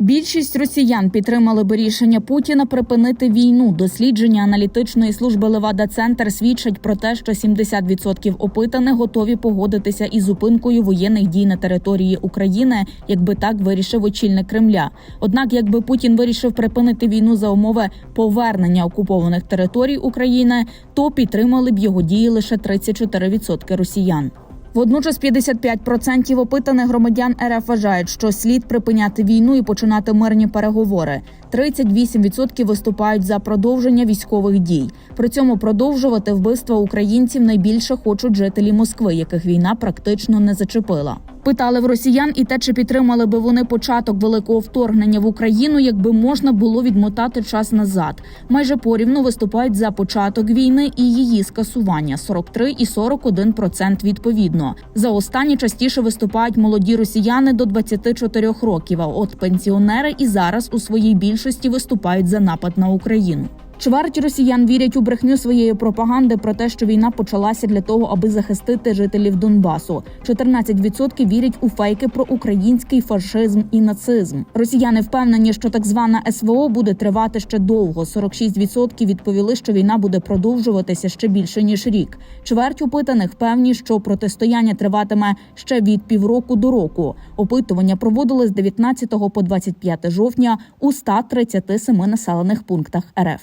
Більшість росіян підтримали би рішення Путіна припинити війну. Дослідження аналітичної служби Левада Центр свідчать про те, що 70% опитаних готові погодитися із зупинкою воєнних дій на території України, якби так вирішив очільник Кремля. Однак, якби Путін вирішив припинити війну за умови повернення окупованих територій України, то підтримали б його дії лише 34% росіян. Водночас 55% опитаних громадян РФ вважають, що слід припиняти війну і починати мирні переговори. 38% виступають за продовження військових дій. При цьому продовжувати вбивства українців найбільше хочуть жителі Москви, яких війна практично не зачепила. Питали в росіян і те, чи підтримали би вони початок великого вторгнення в Україну, якби можна було відмотати час назад. Майже порівну виступають за початок війни і її скасування 43 і 41% відповідно. За останні частіше виступають молоді росіяни до 24 років. А от пенсіонери і зараз у своїй більшості виступають за напад на Україну. Чверть росіян вірять у брехню своєї пропаганди про те, що війна почалася для того, аби захистити жителів Донбасу. 14% вірять у фейки про український фашизм і нацизм. Росіяни впевнені, що так звана СВО буде тривати ще довго. 46% відповіли, що війна буде продовжуватися ще більше ніж рік. Чверть опитаних певні, що протистояння триватиме ще від півроку до року. Опитування проводили з 19 по 25 жовтня у 137 населених пунктах РФ.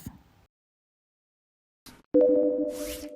you